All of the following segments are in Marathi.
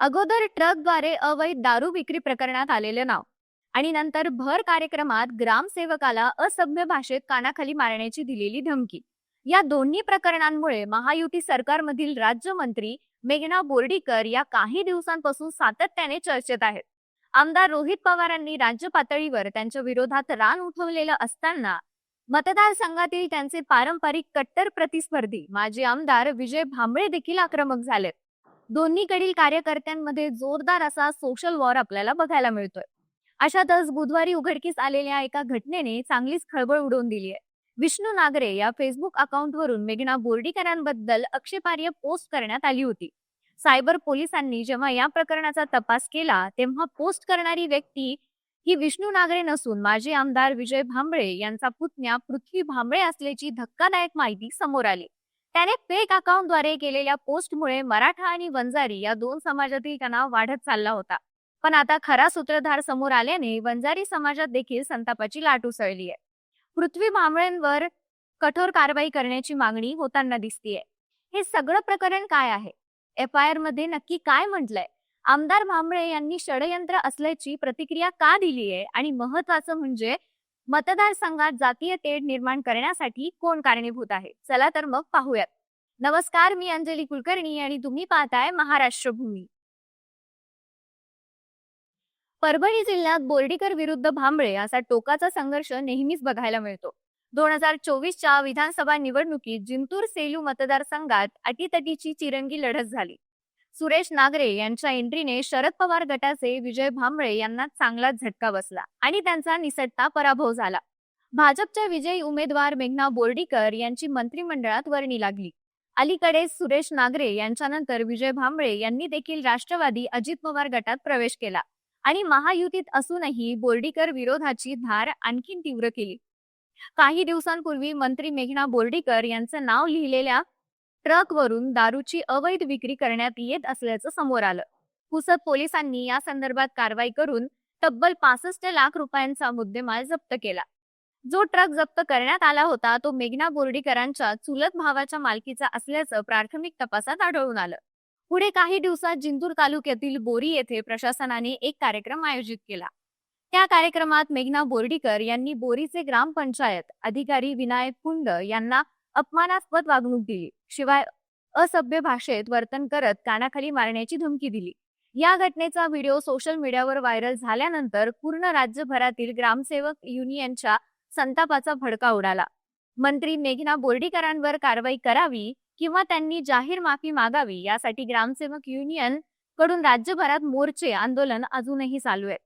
अगोदर ट्रकद्वारे अवैध दारू विक्री प्रकरणात आलेले नाव आणि नंतर भर कार्यक्रमात ग्रामसेवकाला असभ्य भाषेत कानाखाली मारण्याची दिलेली धमकी. या दोन्ही प्रकरणांमुळे महायुती सरकारमधील राज्यमंत्री मेघना बोर्डीकर या काही दिवसांपासून सातत्याने चर्चेत आहेत. आमदार रोहित पवारांनी राज्य पातळीवर त्यांच्या विरोधात रान उठवलेलं असताना मतदारसंघातील त्यांचे पारंपरिक कट्टर प्रतिस्पर्धी माजी आमदार विजय भांबळे देखील आक्रमक झालेत. दोन्हीकडील कार्यकर्त्यांमध्ये जोरदार असा सोशल वॉर आपल्याला बघायला मिळतोय. अशातच बुधवारी उघडकीस आलेल्या एका घटनेने चांगलीच खळबळ उडवून दिली आहे. विष्णू नागरे या फेसबुक अकाउंटवरून मेघना बोर्डीकरांबद्दल आक्षेपार्ह पोस्ट करण्यात आली होती. सायबर पोलिसांनी जेव्हा या प्रकरणाचा तपास केला तेव्हा पोस्ट करणारी व्यक्ती ही विष्णू नागरे नसून माजी आमदार विजय भांबळे यांचा पुतण्या पृथ्वी भांबळे असल्याची धक्कादायक माहिती समोर आली. त्याने फेक अकाउंटद्वारे केलेल्या पोस्टमुळे मराठा आणि वंजारी या दोन समाजातील तणाव वाढत चालला होता. पण आता खरा सूत्रधार समोर आल्याने वंजारी समाजात देखील संतापाची लाट उसळली आहे. पृथ्वी भांबळेंवर कठोर कारवाई करण्याची मागणी होताना दिसतीये. हे सगळं प्रकरण काय आहे? एफ आय आरमध्ये नक्की काय म्हटलंय? आमदार भांबळे यांनी षडयंत्र असल्याची प्रतिक्रिया का दिली आहे आणि महत्वाचं म्हणजे मतदारसंघात जातीय तेढ निर्माण करण्यासाठी कोण कारणीभूत आहे? चला तर मग पाहूयात. नमस्कार मी अंजली कुलकर्णी आणि तुम्ही पाहताय महाराष्ट्र भूमी परभणी जिल्ह्यात बोर्डीकर विरुद्ध भांबळे असा टोकाचा संघर्ष नेहमीच बघायला मिळतो. दोन हजार चोवीसच्या विधानसभा निवडणुकीत जिंतूर सेलू मतदारसंघात अटीतटीची चिरंगी लढत झाली. सुरेश नागरे यांच्या एंट्रीने शरद पवार गटाचे विजय भांबळे यांना चांगलाच झटका बसला आणि त्यांचा निसटता पराभव झाला. भाजपच्या विजयी उमेदवार मेघना बोर्डीकर यांची मंत्रिमंडळात वर्णी लागली. अलीकडे सुरेश नागरे यांच्यानंतर विजय भांबळे यांनी देखील राष्ट्रवादी अजित पवार गटात प्रवेश केला आणि महायुतीत असूनही बोर्डीकर विरोधाची धार आणखीन तीव्र केली. काही दिवसांपूर्वी मंत्री मेघना बोर्डीकर यांचं नाव लिहिलेल्या ट्रकवरून दारूची अवैध विक्री करण्यात येत असल्याचं समोर आलं. पुसद पोलिसांनी या संदर्भात कारवाई करून तब्बल पासष्ट लाख रुपयांचा मुद्देमाल जप्त केला. जो ट्रक जप्त करण्यात आला होता तो मेघना बोर्डीकरांच्या चुलत भावाच्या मालकीचा असल्याचं प्राथमिक तपासात आढळून आलं. पुढे काही दिवसात जिंतूर तालुक्यातील बोरी येथे प्रशासनाने एक कार्यक्रम आयोजित केला. त्या कार्यक्रमात मेघना बोर्डीकर यांनी बोरीचे ग्रामपंचायत अधिकारी विनायक कुंड यांना अपमानास्पद वागणूक दिली. शिवाय असभ्य भाषेत वर्तन करत कानाखाली मारण्याची धमकी दिली. या घटनेचा व्हिडिओ सोशल मीडियावर व्हायरल झाल्यानंतर पूर्ण राज्यभरातील ग्रामसेवक युनियनच्या संतापाचा भडका उडाला. मंत्री मेघना बोर्डीकरांवर कारवाई करावी किंवा त्यांनी जाहीर माफी मागावी यासाठी ग्रामसेवक युनियनकडून राज्यभरात मोर्चे आंदोलन अजूनही चालू आहे.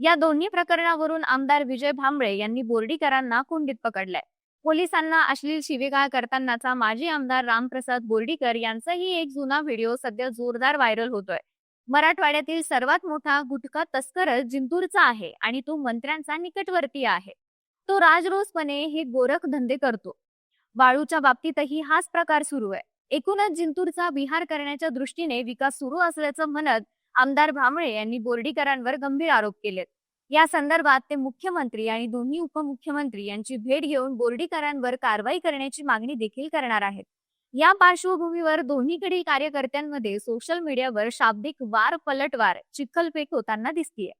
या दोन्ही प्रकरणावरून आमदार विजय भांबळे यांनी बोर्डीकरांना कुंडीत पकडलंय. पोलिसांना अश्लील शिवीगाळ करतानाचा माजी आमदार रामप्रसाद बोर्डीकर यांचाही एक जुना व्हिडिओ सध्या जोरदार व्हायरल होतोय. मराठवाड्यातील सर्वात मोठा गुटखा तस्करच जिंतूरचा आहे आणि तो मंत्र्यांचा निकटवर्ती आहे. तो राजरोसपणे हे गोरख धंदे करतो. वाळूच्या बाबतीतही हाच प्रकार सुरू आहे. एकूणच जिंतूरचा विहार करण्याच्या दृष्टीने विकास सुरू असल्याचं म्हणत आमदार भांबळे यांनी बोर्डीकरांवर गंभीर आरोप केलेत. या संदर्भात ते मुख्यमंत्री आणि दोन्ही उपमुख्यमंत्री यांची भेट घेऊन बोर्डीकरांवर कारवाई करण्याची मागणी देखील करणार आहेत. या पार्श्वभूमीवर दोन्हीकडील कार्यकर्त्यांमध्ये सोशल मीडियावर शाब्दिक वार पलटवार चिखलफेक होताना दिसतीये.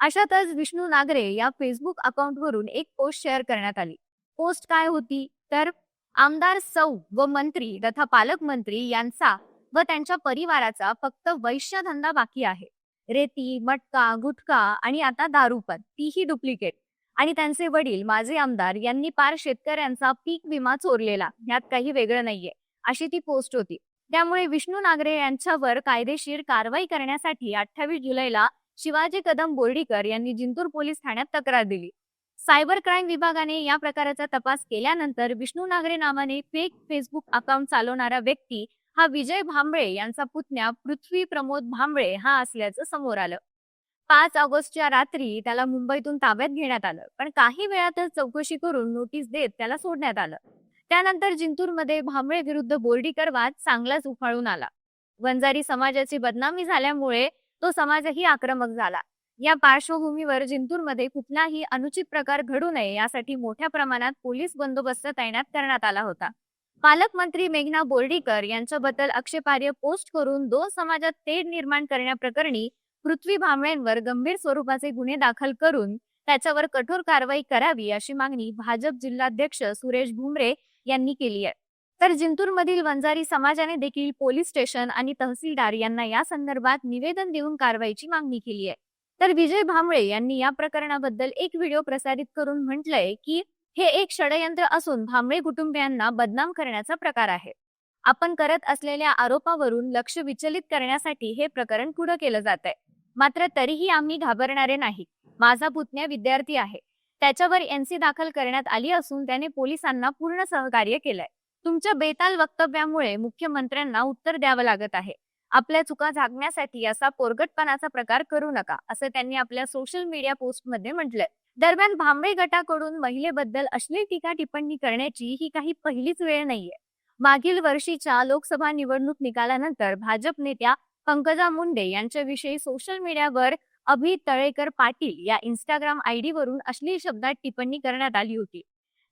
अशातच विष्णू नागरे या फेसबुक अकाउंटवरून एक पोस्ट शेअर करण्यात आली. पोस्ट काय होती? तर आमदार सौ व मंत्री तथा पालकमंत्री यांचा व त्यांच्या परिवाराचा फक्त वैश्यधंदा बाकी आहे. रेती मटका गुटखा आणि आता दारू तीही डुप्लिकेट आणि त्यांचे वडील माझे आमदार यांनी पार शेतकऱ्यांचा पीक विमा चोरलेला यात काही वेगळं नाहीये अशी ती पोस्ट होती. त्यामुळे विष्णू नागरे यांच्यावर कायदेशीर कारवाई करण्यासाठी अठ्ठावीस जुलैला शिवाजी कदम बोर्डीकर यांनी जिंतूर पोलीस ठाण्यात तक्रार दिली. सायबर क्राईम विभागाने या प्रकाराचा तपास केल्यानंतर विष्णू नागरे नावाने फेक फेसबुक अकाउंट चालवणारा व्यक्ती हा विजय भांबळे यांचा पुतण्या पृथ्वी प्रमोद भांबळे हा असल्याचं समोर आलं. पाच ऑगस्टच्या रात्री त्याला मुंबईतून ताब्यात घेण्यात आलं पण काही वेळातच चौकशी करून नोटीस देत त्याला सोडण्यात आलं. त्यानंतर जिंतूरमध्ये भांबळे विरुद्ध बोर्डीकर वाद चांगलाच उफाळून आला. वंजारी समाजाची बदनामी झाल्यामुळे तो समाजही आक्रमक झाला. या पार्श्वभूमीवर जिंतूरमध्ये कुठलाही अनुचित प्रकार घडू नये यासाठी मोठ्या प्रमाणात पोलीस बंदोबस्त तैनात करण्यात आला होता. पालकमंत्री मेघना बोर्डीकर यांच्याबद्दल आक्षेपार्ह पोस्ट करून दोन समाजात तेढ निर्माण करण्याप्रकरणी पृथ्वी भांबळेंवर गंभीर स्वरूपाचे गुन्हे दाखल करून त्याच्यावर कठोर कारवाई करावी अशी मागणी भाजप जिल्हाध्यक्ष सुरेश भुमरे यांनी केली आहे. तर जिंतूरमधील वंजारी समाजाने देखील पोलीस स्टेशन आणि तहसीलदार यांना या संदर्भात निवेदन देऊन कारवाईची मागणी केली आहे. तर विजय भांबळे यांनी या प्रकरणाबद्दल एक व्हिडिओ प्रसारित करून म्हटलंय की हे एक षडयंत्र असून भांबळे कुटुंबियांना बदनाम करण्याचा प्रकार आहे. आपण करत असलेल्या आरोपावरून लक्ष विचलित करण्यासाठी हे प्रकरण पुढे केलं जात आहे मात्र तरीही आम्ही घाबरणारे नाही. माझा पुतण्या विद्यार्थी आहे. त्याच्यावर एनसी दाखल करण्यात आली असून त्याने पोलिसांना पूर्ण सहकार्य केलंय. तुमच्या बेताल वक्तव्यामुळे मुख्यमंत्र्यांना उत्तर द्यावं लागत आहे. आपल्या चुका झाकण्यासाठी असा पोरगटपणाचा प्रकार करू नका असं त्यांनी आपल्या सोशल मीडिया पोस्टमध्ये म्हटलंय. दरम्यान भांबळे गटाकडून महिलेबद्दल अश्लील टीका टिप्पणी करण्याची ही काही पहिलीच वेळ नाहीये. मागील वर्षीच्या लोकसभा निवडणूक निकालानंतर भाजप नेत्या पंकजा मुंडे यांच्याविषयी सोशल मीडियावर अभि तळेकर पाटील या इंस्टाग्राम आयडी वरून अश्लील शब्दात टिप्पणी करण्यात आली होती.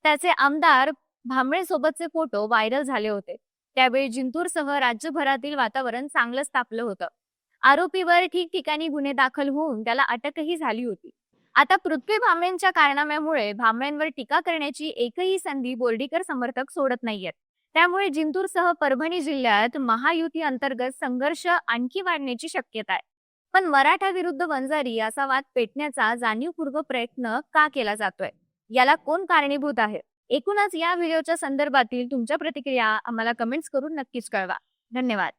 त्याचे आमदार भांबळे सोबतचे फोटो व्हायरल झाले होते. त्यावेळी जिंतूरसह राज्यभरातील वातावरण चांगलंच तापलं होतं. आरोपीवर ठिकठिकाणी गुन्हे दाखल होऊन त्याला अटकही झाली होती. आता पृथ्वी भांबळेंच्या कारनाम्यामुळे भांबळेंवर टीका करण्याची एकही संधी बोर्डीकर समर्थक सोडत नाहीयेत. त्यामुळे जिंतूरसह परभणी जिल्ह्यात महायुती अंतर्गत संघर्ष आणखी वाढण्याची शक्यता आहे. पण मराठा विरुद्ध वंजारी असा वाद पेटण्याचा जाणीवपूर्वक प्रयत्न का केला जातोय? याला कोण कारणीभूत आहे? एकूणच या व्हिडिओच्या संदर्भातील तुमच्या प्रतिक्रिया आम्हाला कमेंट्स करून नक्कीच कळवा. धन्यवाद.